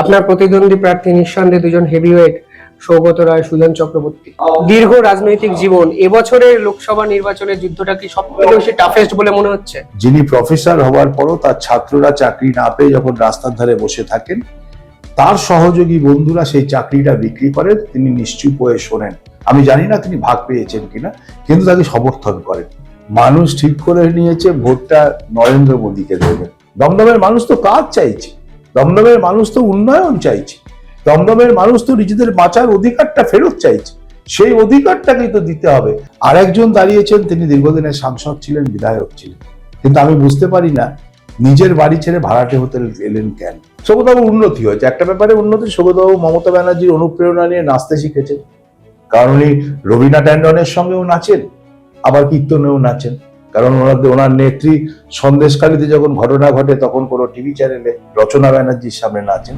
আপনার প্রতিদ্বন্দ্বী প্রার্থী নিঃসন্দেহে দুজন হেভিওয়েট সৌগত রায়, সুজন চক্রবর্তী। দীর্ঘ রাজনৈতিক জীবন, এবছরের লোকসভা নির্বাচনের যুদ্ধটা কি সব থেকে বেশি টাফেস্ট বলে মনে হচ্ছে? যিনি প্রফেসর হওয়ার পরও তার ছাত্ররা চাকরি না পেয়ে যখন রাস্তার ধারে বসে থাকেন, তার সহযোগী বন্ধুরা সেই চাকরিটা বিক্রি করেন, তিনি নিশ্চুপ হয়ে শোনেন। আমি জানি না তিনি ভাগ পেয়েছেন কিনা, কিন্তু তাকে সমর্থন করেন। মানুষ ঠিক করে নিয়েছে, ভোটটা নরেন্দ্র মোদীকে দেবেন দমদমের মানুষ তো কাজ চাইছে। দমদমের মানুষ তো উন্নয়ন চাইছে। দমদমের মানুষ তো নিজেদের বাঁচার অধিকারটা ফেরত চাইছে। সেই অধিকারটাকেই তো দিতে হবে। আর একজন দাঁড়িয়েছেন, তিনি দীর্ঘদিনের সাংসদ ছিলেন, বিধায়ক ছিলেন। কিন্তু আমি বুঝতে পারি না, নিজের বাড়ি ছেড়ে ভাড়াটে হতে এলেন কেন? সৌগতবাবু উন্নতি হয়েছে। একটা ব্যাপারে উন্নতি সৌগতবাবু মমতা ব্যানার্জির অনুপ্রেরণা নিয়ে নাচতে শিখেছেন। কারণ উনি রবীনা ট্যান্ডনের সঙ্গেও নাচেন, আবার কীর্তনেও নাচেন। কারণ ওনার ওনার নেত্রী সন্দেশকালীতে যখন ঘটনা ঘটে, তখন কোনো টিভি চ্যানেলে রচনা ব্যানার্জির সামনে নাচেন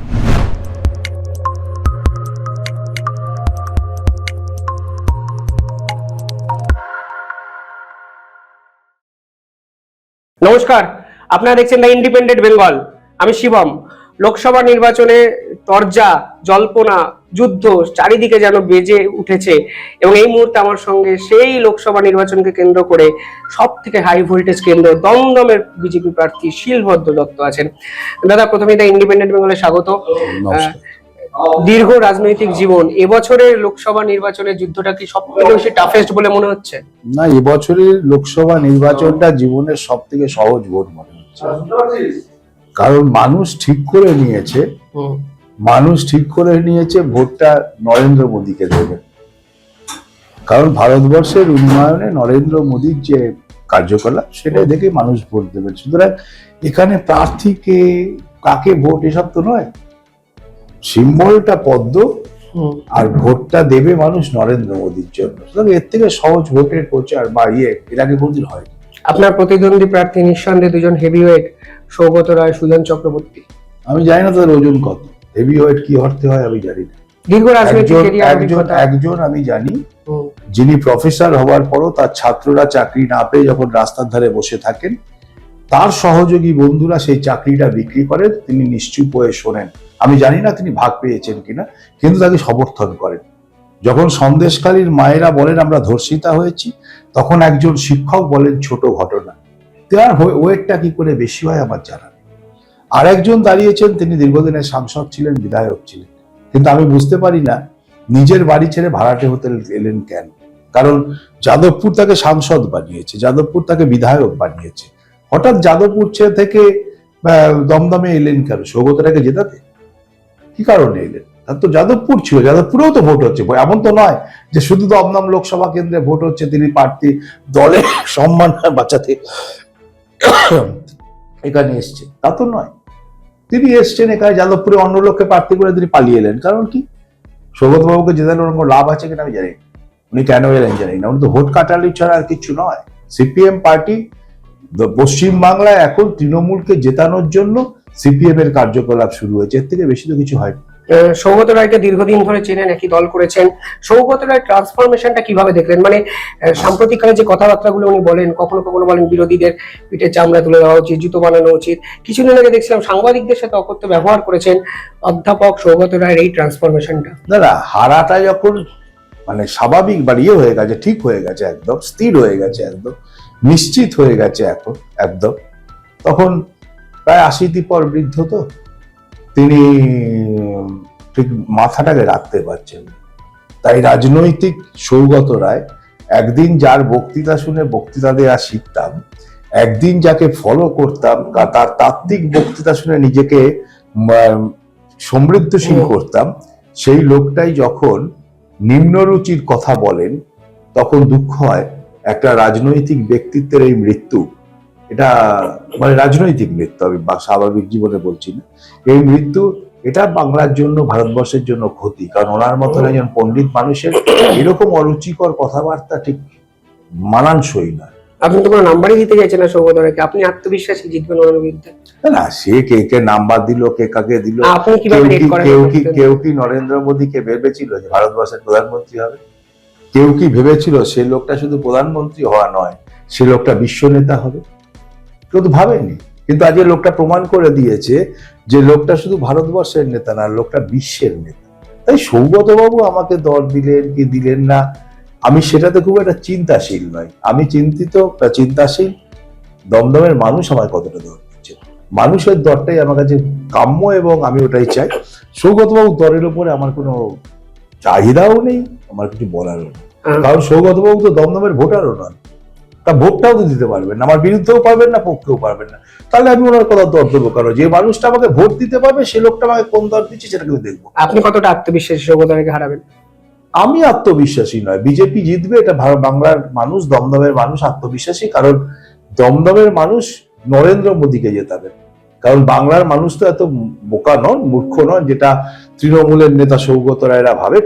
নমস্কার, আপনারা দেখছেন দ্য ইন্ডিপেন্ডেন্ট বেঙ্গল আমি শিবম। লোকসভা নির্বাচনে তরজা জল্পনা যুদ্ধ চারিদিকে যেন বেজে উঠেছে এবং এই মুহূর্তে আমার সঙ্গে সেই লোকসভা নির্বাচনকে কেন্দ্র করে সব থেকে হাই ভোল্টেজ কেন্দ্র দমদমের বিজেপি প্রার্থী শিলভদ্র দত্ত আছেন। দাদা প্রথমে দ্য ইন্ডিপেন্ডেন্ট বেঙ্গলে স্বাগত। দীর্ঘ রাজনৈতিক জীবন এবছরের লোকসভা নির্বাচনের যুদ্ধটা কি সব থেকে বেশি টাফেস্ট বলে মনে হচ্ছে? না এবছরের লোকসভা নির্বাচনটা জীবনের সব থেকে সহজ ভোট মনে হচ্ছে। কারণ মানুষ ঠিক করে নিয়েছে মানুষ ঠিক করে নিয়েছে ভোটটা নরেন্দ্র মোদীকে দেবে। কারণ ভারতবর্ষের উন্নয়নে নরেন্দ্র মোদীর যে কার্যকলাপ সেটা দেখে মানুষ ভোট দেবেন সুতরাং এখানে প্রার্থীকে কাকে ভোট এসব তো নয়। সিম্বলটা পদ্ম আর ভোটটা দেবে মানুষ নরেন্দ্র মোদীর জন্য। সুতরাং এর থেকে সহজ ভোটের প্রচার বা ইয়ে এর আগে কোনদিন হয় আপনার প্রতিদ্বন্দ্বী প্রার্থী নিঃসন্দেহে দুজন হেভিওয়েট সৌগত রায় সুজন চক্রবর্তী। আমি জানি না তাদের ওজন কত। হেভি ওয়েট কি অর্থে হয় আমি জানি না। একজন একজন আমি জানি যিনি প্রফেসর হওয়ার পরও তার ছাত্ররা চাকরি না পেয়ে যখন রাস্তার ধারে বসে থাকেন তার সহযোগী বন্ধুরা সেই চাকরিটা বিক্রি করেন তিনি নিশ্চুপ হয়ে শোনেন। আমি জানি না তিনি ভাগ পেয়েছেন কিনা কিন্তু তাকে সমর্থন করেন। যখন সন্দেশকালীর মায়েরা বলেন আমরা ধর্ষিতা হয়েছি তখন একজন শিক্ষক বলেন ছোট ঘটনা। তার ওয়েটটা কি করে বেশি হয় আমার জানা নেই আর একজন দাঁড়িয়েছেন, তিনি দীর্ঘদিনের সাংসদ ছিলেন, বিধায়ক ছিলেন। কিন্তু আমি বুঝতে পারি না, নিজের বাড়ি ছেড়ে ভাড়াটে হতে এলেন কেন? কারণ যাদবপুর তাকে সাংসদ বানিয়েছে, যাদবপুর তাকে বিধায়ক বানিয়েছে। হঠাৎ যাদবপুর ছে- থেকে দমদমে এলেন কেন? সৌগতটাকে জেতাতে? কি কারণে এলেন? তার তো যাদবপুর ছিল, যাদবপুরেও তো ভোট হচ্ছে। এমন তো নয় যে শুধু দমদম লোকসভা কেন্দ্রে ভোট হচ্ছে, তিনি প্রার্থী দলের সম্মান বাঁচাতে এখানে এসছে তা তো নয়। তিনি এসছেন এখানে যাদবপুরে অন্য লোককে প্রার্থী করে তিনি পালিয়ে এলেন। কারণ কি? সৌগত বাবুকে জেতানোর কোনো লাভ আছে কিনা আমি জানি না। উনি কেন এলেন জানি না। উনি তো ভোট কাটালি ছাড়া আর কিছু নয়। সিপিএম পার্টি পশ্চিমবাংলায় এখন তৃণমূলকে জেতানোর জন্য সিপিএম এর কার্যকলাপ শুরু হয়েছে। এর থেকে বেশি তো কিছু হয়নি। আহ, সৌগত রায়কে দীর্ঘদিন ধরে চেনেন, একই দল করেছেন। সৌগত রায় ট্রান্সফরমেশনটা কীভাবে দেখলেন? মানে সাম্প্রতিককালে যে কথাবার্তাগুলো উনি বলেন, কখনো কখনো বলেন বিরোধীদের পিঠে চামড়া তুলে দেওয়া উচিত, জুতো বানানো উচিত। কিছুদিন আগে দেখছিলাম সাংবাদিকদের সাথে অকথ্য ব্যবহার করেছেন অধ্যাপক সৌগত রায়ের এই ট্রান্সফরমেশনটা না হারাটা যখন মানে স্বাভাবিক বা ইয়ে হয়ে গেছে, ঠিক হয়ে গেছে একদম, স্থির হয়ে গেছে একদম, নিশ্চিত হয়ে গেছে এখন একদম, তখন প্রায় আশিটি পর বৃদ্ধ তো। তিনি ঠিক মাথাটাকে রাখতে পারছেন তাই রাজনৈতিক সৌগত রায় একদিন যার বক্তৃতা শুনে বক্তৃতা দেওয়া শিখতাম একদিন যাকে ফলো করতাম তার তাত্ত্বিক বক্তৃতা শুনে নিজেকে সমৃদ্ধশীল করতাম সেই লোকটাই যখন নিম্নরুচির কথা বলেন তখন দুঃখ হয় একটা রাজনৈতিক ব্যক্তিত্বের এই মৃত্যু। এটা মানে রাজনৈতিক মৃত্যু আমি স্বাভাবিক জীবনে বলছি না। এই মৃত্যু এটা বাংলার জন্য ভারতবর্ষের জন্য ক্ষতি। কারণ ওনার মতন একজন পণ্ডিত মানুষের এরকম অরুচিকর কথাবার্তা ঠিক মানানসই নয়। আপনি তো কোনো নাম্বারই দিতে চাইছেন না আপনি আত্মবিশ্বাসী জিতবেন ওনার বিরুদ্ধে। না, সে কে কে নাম্বার দিল কে কাকে দিল আপনি কীভাবে কেউ কি কেউ কি নরেন্দ্র মোদীকে ভেবেছিল যে ভারতবর্ষের প্রধানমন্ত্রী হবে? কেউ কি ভেবেছিল সে লোকটা শুধু প্রধানমন্ত্রী হওয়া নয় সে লোকটা বিশ্ব নেতা হবে? কেউ তো ভাবেনি। কিন্তু আজকে লোকটা প্রমাণ করে দিয়েছে যে লোকটা শুধু ভারতবর্ষের নেতা না লোকটা বিশ্বের নেতা। তাই সৌগতবাবু আমাকে দর দিলেন কি দিলেন না আমি সেটাতে খুব একটা চিন্তাশীল নয় আমি চিন্তিত বা চিন্তাশীল দমদমের মানুষ আমার কতটা দর দিচ্ছে। মানুষের দরটাই আমার কাছে কাম্য এবং আমি ওটাই চাই। সৌগতবাবু দরের উপরে আমার কোনো চাহিদাও নেই আমার কিছু বলারও নেই। কারণ সৌগতবাবু তো দমদমের ভোটারও নন। তা ভোটটাও তো দিতে পারবেন না আমার বিরুদ্ধেও পারবেন না পক্ষেও পারবেন না। তাহলে আমি ওনার কথা দেবো কারণ যে মানুষটা আমাকে ভোট দিতে পারবে সে লোকটা আমাকে কোন দর দিচ্ছে সেটা কিন্তু দেখব। আপনি কতটা আত্মবিশ্বাসী সৌগতাকে হারাবেন? আমি আত্মবিশ্বাসী নয় বিজেপি জিতবে এটা বাংলার মানুষ দমদমের মানুষ আত্মবিশ্বাসী কারণ দমদমের মানুষ নরেন্দ্র মোদীকে জেতাবেন কারণ বাংলার মানুষ তো এত বোকা নন মূর্খ নন যেটা তৃণমূলের নেতা সৌগত রায়রা ভাবেন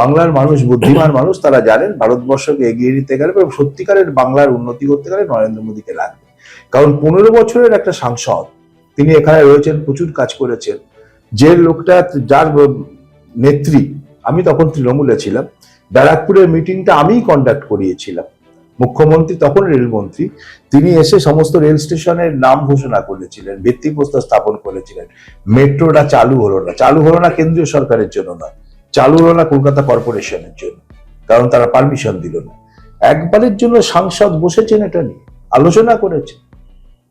বাংলার মানুষ, বুদ্ধিমান মানুষ, তারা জানেন ভারতবর্ষকে এগিয়ে নিতে গেলে সত্যিকারের বাংলার উন্নতি করতে গেলে নরেন্দ্র মোদীকে লাগবে। কারণ পনেরো বছরের একটা সাংসদ, তিনি এখানে রয়েছেন, প্রচুর কাজ করেছেন। যে লোকটা, যার নেত্রী, আমি তখন তৃণমূলে ছিলাম, ব্যারাকপুরের মিটিংটা আমিই কন্ডাক্ট করিয়েছিলাম। মুখ্যমন্ত্রী তখন রেলমন্ত্রী তিনি এসে সমস্ত রেল স্টেশনের নাম ঘোষণা করেছিলেন, ভিত্তিপ্রস্তর স্থাপন করেছিলেন। মেট্রোটা চালু হলো না, চালু হলো না কেন্দ্রীয় সরকারের জন্য নয়। চালু হলো না কলকাতা কর্পোরেশনের জন্য, কারণ তারা পারমিশন দিল না। একবারের জন্য সাংসদ বসেছেন এটা নিয়ে, আলোচনা করেছেন।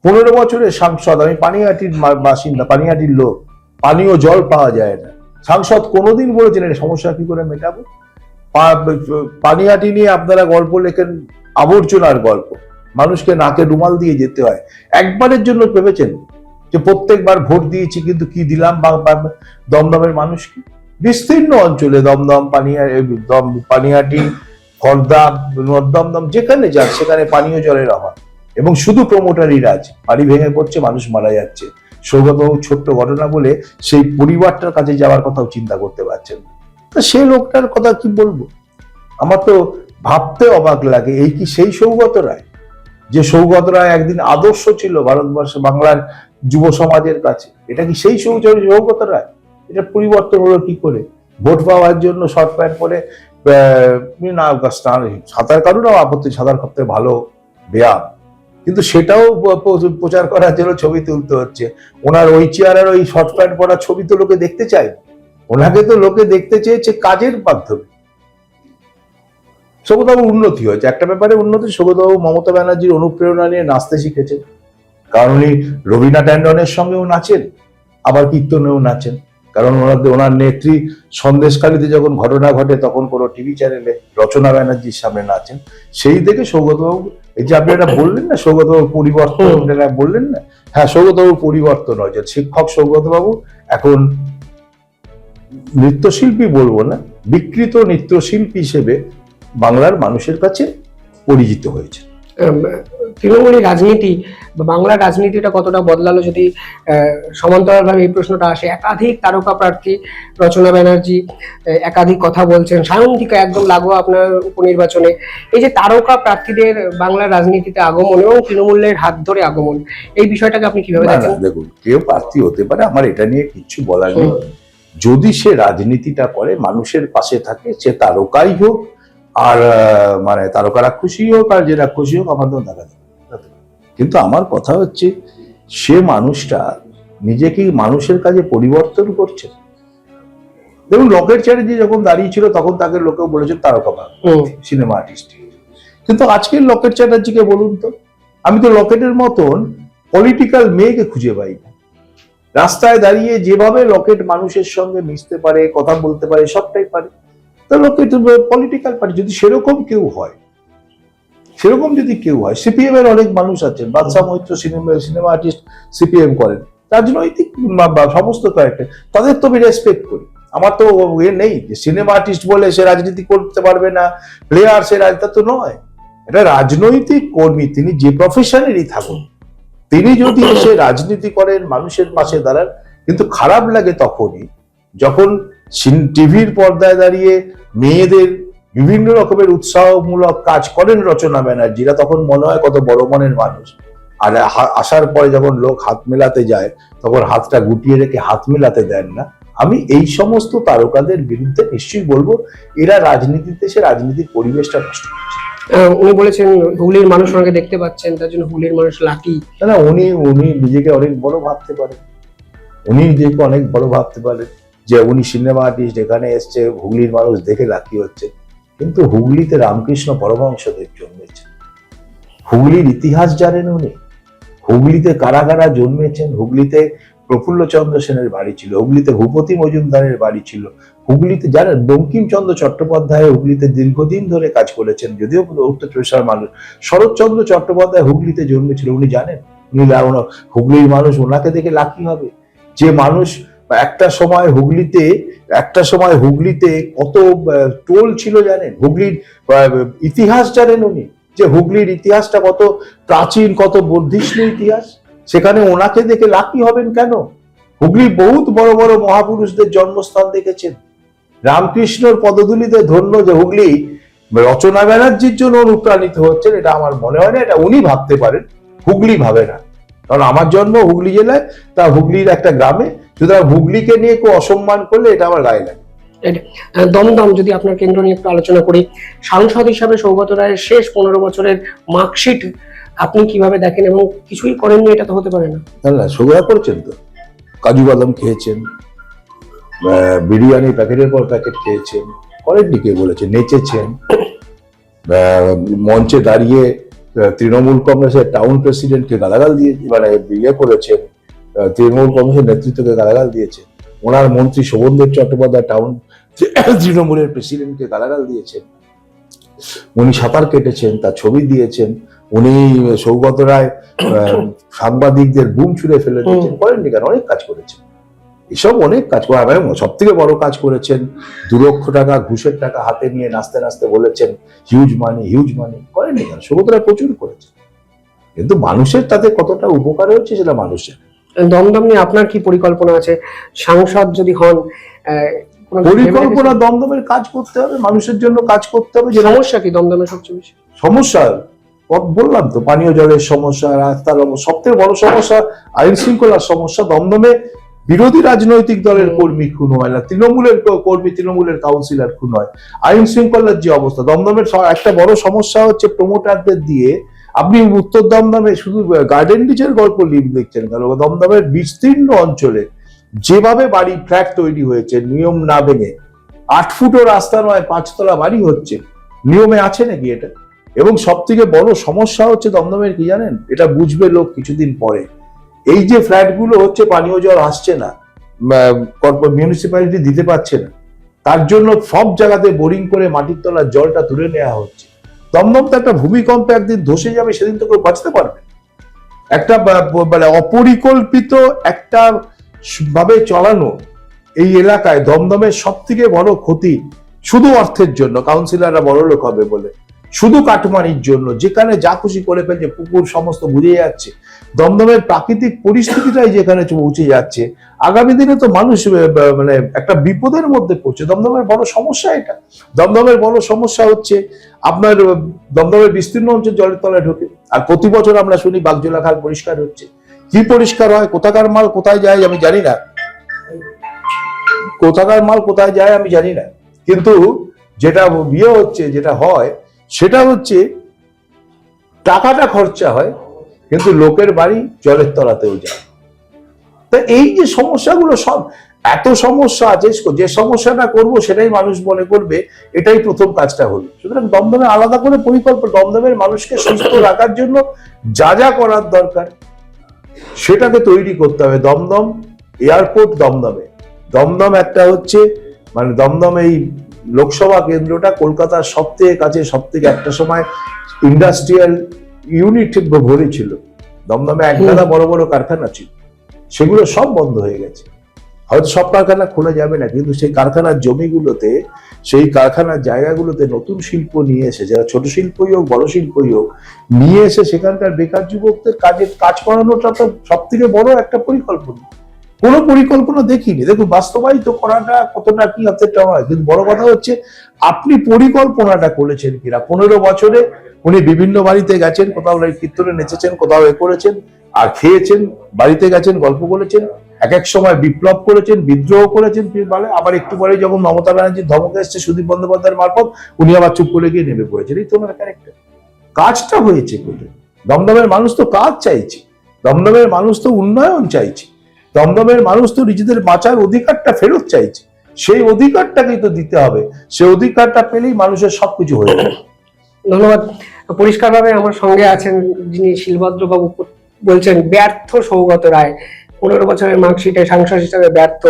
পনেরো বছরের সাংসদ, আমি পানিহাটির বাসিন্দা, পানিহাটির লোক, পানীয় জল পাওয়া যায় না। সাংসদ কোনোদিন বলেছেন, এটা সমস্যা কি করে মেটাবো? পানিহাটি নিয়ে আপনারা গল্প লেখেন, আবর্জনার গল্প। মানুষকে নাকে রুমাল দিয়ে যেতে হয়। একবারের জন্য ভেবেছেন যে প্রত্যেকবার ভোট দিয়েছি, কিন্তু কি দিলাম বা- দমদমের মানুষকে? বিস্তীর্ণ অঞ্চলে দমদম, পানিয়া দম পানিহাটি খর্দা, দমদম, যেখানে যান সেখানে পানীয় জলের অভাব। এবং শুধু প্রমোটারই রাজ। বাড়ি ভেঙে পড়ছে, মানুষ মারা যাচ্ছে। সৌগতবাবু ছোট্ট ঘটনা বলে সেই পরিবারটার কাছে যাওয়ার কথাও চিন্তা করতে পারছেন। তা সেই লোকটার কথা কি বলব? আমার তো ভাবতে অবাক লাগে, এই কি সেই সৌগত রায়? যে সৌগত রায় একদিন আদর্শ ছিল ভারতবর্ষে, বাংলার যুব সমাজের কাছে। এটা কি সেই সৌগত রায়? এটা পরিবর্তন হলো কি করে? ভোট পাওয়ার জন্য শর্ট প্যান্ট পরে না স্নান- সাঁতার কাটুন আপত্তি, সাঁতার কাটতে ভালো ব্যায়াম কিন্তু সেটাও প্রচার করার জন্য ছবি তুলতে হচ্ছে। ওনার ওই চেয়ারের ওই শর্ট প্যান্ট পরা ছবি তো লোকে দেখতে চায়। ওনাকে তো লোকে দেখতে চেয়েছে কাজের মাধ্যমে। সৌগতবাবু উন্নতি হয়েছে। একটা ব্যাপারে উন্নতি সৌগতবাবু মমতা ব্যানার্জির অনুপ্রেরণা নিয়ে নাচতে শিখেছেন। কারণ উনি রবীনা ট্যান্ডনের সঙ্গেও নাচেন, আবার কীর্তনেও নাচেন। কারণ ওনার ওনার নেত্রী সন্দেশকালীতে যখন ঘটনা ঘটে তখন কোনো টিভি চ্যানেলে রচনা ব্যানার্জির সামনে নাচেন সেই দেখে সৌগতবাবু এই যে আপনি এটা বললেন না সৌগতবাবু পরিবর্তন। বললেন না? হ্যাঁ সৌগতবাবু পরিবর্তন হয়েছে। শিক্ষক সৌগতবাবু এখন নৃত্যশিল্পী বলব না বিকৃত নৃত্যশিল্পী হিসেবে বাংলার মানুষের কাছে পরিচিত হয়েছে তৃণমূলের রাজনীতি বা বাংলার রাজনীতিটা কতটা বদলালো যদি আহ, সমান্তরালভাবে এই প্রশ্নটা আসে। একাধিক তারকা প্রার্থী রচনা ব্যানার্জি একাধিক কথা বলছেন। সায়ন্তিকা একদম লাগোয়া আপনার উপনির্বাচনে। এই যে তারকা প্রার্থীদের বাংলার রাজনীতিতে আগমন এবং তৃণমূলের হাত ধরে আগমন এই বিষয়টাকে আপনি কীভাবে দেখেন? দেখুন কেউ প্রার্থী হতে পারে আমার এটা নিয়ে কিচ্ছু বলার নেই। যদি সে রাজনীতিটা করে মানুষের পাশে থাকে সে তারকাই হোক আর মানে তারকারা খুশি হোক আর যেটা খুশি হোক আমার তো দেখা কিন্তু আমার কথা হচ্ছে সে মানুষটা নিজেকে মানুষের কাজে পরিবর্তন করছে। দেখুন লকেট চ্যাটার্জি যখন দাঁড়িয়ে ছিল তখন তাকে লোকে বলেছেন তারকা সিনেমা আর্টিস্ট। কিন্তু আজকের লকেট চ্যাটার্জিকে বলুন তো আমি তো লকেটের মতন পলিটিক্যাল মেয়েকে খুঁজে পাই না। রাস্তায় দাঁড়িয়ে যেভাবে লকেট মানুষের সঙ্গে মিশতে পারে কথা বলতে পারে সবটাই পারে। তো লকেট পলিটিক্যাল পার্টি যদি সেরকম কেউ হয় সেরকম যদি কেউ হয় সিপিএম এর অনেক মানুষ আছেন Badshah Maitra cinema cinema artist CPM করেন। রাজনৈতিক সমস্ত ক্যারেক্টার তাদের তো আমি রেসপেক্ট করি। আমার তো এ নেই যে সিনেমা আর্টিস্ট বলে সে রাজনীতি করতে পারবে না প্লেয়ার সে রাজনীতি তো নয়। এটা রাজনৈতিক কর্মী, তিনি যে প্রফেশনেরই থাকুন। তিনি যদি এসে রাজনীতি করেন, মানুষের পাশে দাঁড়ান, কিন্তু খারাপ লাগে তখনই যখন টিভির পর্দায় দাঁড়িয়ে মেয়েদের বিভিন্ন রকমের উৎসাহমূলক কাজ করেন রচনা ব্যানার্জিরা তখন মনে হয় কত বড় মনের মানুষ। আর আসার পরে যখন লোক হাত মেলাতে যায় তখন হাতটা গুটিয়ে রেখে হাত মেলাতে দেন না। আমি এই সমস্ত তারকাদের বিরুদ্ধে নিশ্চয়ই বলব এরা রাজনীতিতে এসে রাজনীতির পরিবেশটা নষ্ট করছে। উনি বলেছেন হুগলির মানুষ ওনাকে দেখতে পাচ্ছেন তার জন্য হুগলির মানুষ লাকি। না না উনি উনি নিজেকে অনেক বড় ভাবতে পারেন উনি নিজেকে অনেক বড় ভাবতে পারেন যে উনি সিনেমা আর্টিস্ট এখানে এসছে হুগলির মানুষ দেখে লাকি হচ্ছে। কিন্তু হুগলিতে রামকৃষ্ণ পরমহংসদেব জন্মেছেন। হুগলির ইতিহাস জানেন উনি। হুগলিতে কারা কারা জন্মেছেন। হুগলিতে প্রফুল্ল চন্দ্র সেনের বাড়ি ছিল। হুগলিতে ভূপতি মজুমদারের বাড়ি ছিল। হুগলিতে জানেন বঙ্কিমচন্দ্র চট্টোপাধ্যায় হুগলিতে দীর্ঘদিন ধরে কাজ করেছেন, যদিও উত্তর মানুষ, শরৎচন্দ্র চট্টোপাধ্যায় হুগলিতে জন্মেছিল, উনি জানেন। উনি হুগলির মানুষ, ওনাকে দেখে লাকি হবে। যে মানুষ একটা সময় হুগলিতে, একটা সময় হুগলিতে কত টোল ছিল জানেন? হুগলির ইতিহাস জানেন উনি? যে হুগলির ইতিহাসটা কত প্রাচীন, কত বর্ধিষ্ণু ইতিহাস? সেখানে ওনাকে দেখে লাকি হবেন কেন? হুগলি বহুত বড় বড় মহাপুরুষদের জন্মস্থান দেখেছেন। রামকৃষ্ণর পদধূলিতে ধন্য যে হুগলি রচনা ব্যানার্জির জন্য অনুপ্রাণিত হচ্ছেন, এটা আমার মনে হয় না, এটা উনি ভাবতে পারেন। হুগলি ভাবে না। কারণ আমার জন্ম হুগলি জেলায়, তা হুগলির একটা গ্রামে। সুতরাং হুগলিকে নিয়ে কেউ অসম্মান করলে এটা আমার গায়ে লাগে। দমদম যদি আপনার কেন্দ্র নিয়ে একটু আলোচনা করি সাংসদ হিসাবে সৌগত রায়ের শেষ পনেরো বছরের মার্কশিট আপনি কীভাবে দেখেন এবং কিছুই করেননি এটা তো হতে পারে না? না সুবিধা করেছেন তো। কাজু বাদাম খেয়েছেন বিরিয়ানি প্যাকেটের পর প্যাকেট খেয়েছেন করেননি কে বলেছে নেচেছেন। মঞ্চে দাঁড়িয়ে তৃণমূল কংগ্রেসের টাউন প্রেসিডেন্টকে গালাগাল দিয়ে মানে ইয়ে করেছেন। তৃণমূল কংগ্রেসের নেতৃত্বকে গালাগাল দিয়েছেন ওনার মন্ত্রী শোভনদেব চট্টোপাধ্যায় টাউন তৃণমূলের প্রেসিডেন্টকে গালাগাল দিয়েছেন। উনি সাঁতার কেটেছেন তার ছবি দিয়েছেন। উনি সৌগত রায় সাংবাদিকদের বুম ছুঁড়ে ফেলে দিয়েছেন। করেননি কেন? অনেক কাজ করেছেন। এসব অনেক কাজ করে এবং সব থেকে বড় কাজ করেছেন দু লক্ষ টাকা ঘুষের টাকা হাতে নিয়ে নাচতে নাচতে বলেছেন হিউজ মানি হিউজ মানি করেননি কেন? সৌগত রায় প্রচুর করেছেন। কিন্তু মানুষের তাতে কতটা উপকার হচ্ছে সেটা মানুষের দমদম নিয়ে আপনার কি পরিকল্পনা আছে? সাংসদ যদি হন পরিকল্পনা দমদমের কাজ করতে হবে মানুষের জন্য কাজ করতে হবে যে সমস্যা কি দমদমের সবচেয়ে বেশি? সমস্যা? বললাম তো পানীয় জলের সমস্যা রাস্তার সব থেকে বড় সমস্যা আইন শৃঙ্খলার সমস্যা দমদমে। বিরোধী রাজনৈতিক দলের কর্মী খুন হয় না তৃণমূলের কর্মী তৃণমূলের কাউন্সিলর খুন হয়। আইন শৃঙ্খলার যে অবস্থা দমদমের একটা বড় সমস্যা হচ্ছে প্রমোটারদের দিয়ে আপনি উত্তর দমদমে শুধু গার্ডেন রিচের গল্প লিখ দেখছেন কেন? দমদমের বিস্তীর্ণ অঞ্চলে যেভাবে বাড়ি ফ্ল্যাট তৈরি হয়েছে, নিয়ম না ভেঙে, আট ফুটও রাস্তা নয়, পাঁচতলা বাড়ি হচ্ছে, নিয়মে আছে নাকি এটা? এবং সব থেকে বড় সমস্যা হচ্ছে দমদমের কি জানেন? এটা বুঝবে লোক কিছুদিন পরে। এই যে ফ্ল্যাটগুলো হচ্ছে, পানীয় জল আসছে না মিউনিসিপ্যালিটি দিতে পারছে না, তার জন্য সব জায়গাতে বোরিং করে মাটির তলার জলটা তুলে নেওয়া হচ্ছে। দমদম তো একটা ভূমিকম্পে একদিন ধসে যাবে, সেদিন তো কেউ বাঁচতে পারবে। একটা মানে অপরিকল্পিত একটা ভাবে চলানো এই এলাকায় দমদমের সব থেকে বড় ক্ষতি শুধু অর্থের জন্য, কাউন্সিলররা বড় লোক হবে বলে। শুধু কাটমানির জন্য, যেখানে যা খুশি করে ফেলছে, পুকুর সমস্ত বুঝে যাচ্ছে। দমদমের প্রাকৃতিক পরিস্থিতিটাই যেখানে পৌঁছে যাচ্ছে, আগামী দিনে তো মানুষ মানে একটা বিপদের মধ্যে পড়ছে। দমদমের বড় সমস্যা এটা। দমদমের বড় সমস্যা হচ্ছে, আপনার দমদমের বিস্তীর্ণ অঞ্চল জলের তলায় ঢোকে। আর প্রতি বছর আমরা শুনি বাগজোলা খাল পরিষ্কার হচ্ছে। কি পরিষ্কার হয়, কোথাকার মাল কোথায় যায় আমি জানি না। কোথাকার মাল কোথায় যায় আমি জানি না। কিন্তু যেটা বিয়ে হচ্ছে, যেটা হয় সেটা হচ্ছে টাকাটা খরচা হয়, কিন্তু লোকের বাড়ি জলের তলাতেও যায়। তা এই যে সমস্যাগুলো সব, এত সমস্যা আছে, যে সমস্যাটা করব সেটাই মানুষ মনে করবে, এটাই প্রথম কাজটা হলো। সুতরাং দমদমে আলাদা করে পরিকল্পনা, দমদমের মানুষকে সুস্থ রাখার জন্য যা যা করার দরকার, সেটাকে তৈরি করতে হবে। দমদম এয়ারপোর্ট দমদমে। দমদম একটা হচ্ছে মানে দমদম এই লোকসভা কেন্দ্রটা কলকাতার সব থেকে কাছে সব থেকে একটা সময় ইন্ডাস্ট্রিয়াল ইউনিট ভরে ছিল। দমদমে একগাদা বড় বড় কারখানা ছিল। সেগুলো সব বন্ধ হয়ে গেছে। হয়তো সব কারখানা খোলা যাবে না কিন্তু সেই কারখানার জমিগুলোতে সেই কারখানার জায়গাগুলোতে নতুন শিল্প নিয়ে এসে যারা ছোট শিল্পই হোক বড় শিল্পই হোক নিয়ে এসে সেখানকার বেকার যুবকদের কাজের কাজ করানোটা তো সব থেকে বড় একটা পরিকল্পনা। কোনো পরিকল্পনা দেখিনি। দেখুন, বাস্তবায়িত করাটা কতটা কি হাতেরটা হয় কিন্তু বড় কথা হচ্ছে, আপনি পরিকল্পনাটা করেছেন কিনা? পনেরো বছরে উনি বিভিন্ন বাড়িতে গেছেন, কোথাও কীর্তনে নেচেছেন, কোথাও এ করেছেন, আর খেয়েছেন, বাড়িতে গেছেন, গল্প করেছেন, এক এক সময় বিপ্লব করেছেন, বিদ্রোহ করেছেন বলে, আবার একটু পরে যখন মমতা ব্যানার্জির ধমক এসছে, সুদীপ বন্দ্যোপাধ্যায়ের মারফত, উনি আবার চুপ করে গিয়ে নেমে পড়েছেন। এই তো ওনার ক্যারেক্টার কাজটা হয়েছে কোথায়? দমদমের মানুষ তো কাজ চাইছে। দমদমের মানুষ তো উন্নয়ন চাইছে। দমদমের মানুষ তো নিজেদের বাঁচার অধিকারটা ফেরত চাইছে। সেই অধিকারটাকেই তো দিতে হবে। সেই অধিকারটা পেলেই মানুষের সবকিছু হয়ে যাবে। ধন্যবাদ। পরিষ্কারভাবে আমার সঙ্গে আছেন যিনি শিলভদ্র বাবু বলছেন, ব্যর্থ সৌগত রায়। পনেরো বছরের মার্কশিটে সাংসদ হিসাবে ব্যর্থ।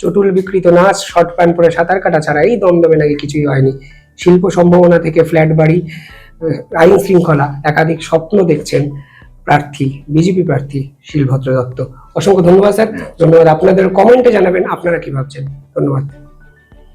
চটুল বিকৃত নাচ, শর্ট প্যান্ট পরে সাঁতার কাটা ছাড়া এই দমদমে নাকি কিছুই হয়নি। শিল্প সম্ভাবনা থেকে ফ্ল্যাট বাড়ি আইন শৃঙ্খলা, একাধিক স্বপ্ন দেখছেন। প্রার্থী বিজেপি প্রার্থী শিলভদ্র দত্ত। অসংখ্য ধন্যবাদ স্যার। ধন্যবাদ। আপনাদের কমেন্টে জানাবেন আপনারা কি ভাবছেন। ধন্যবাদ।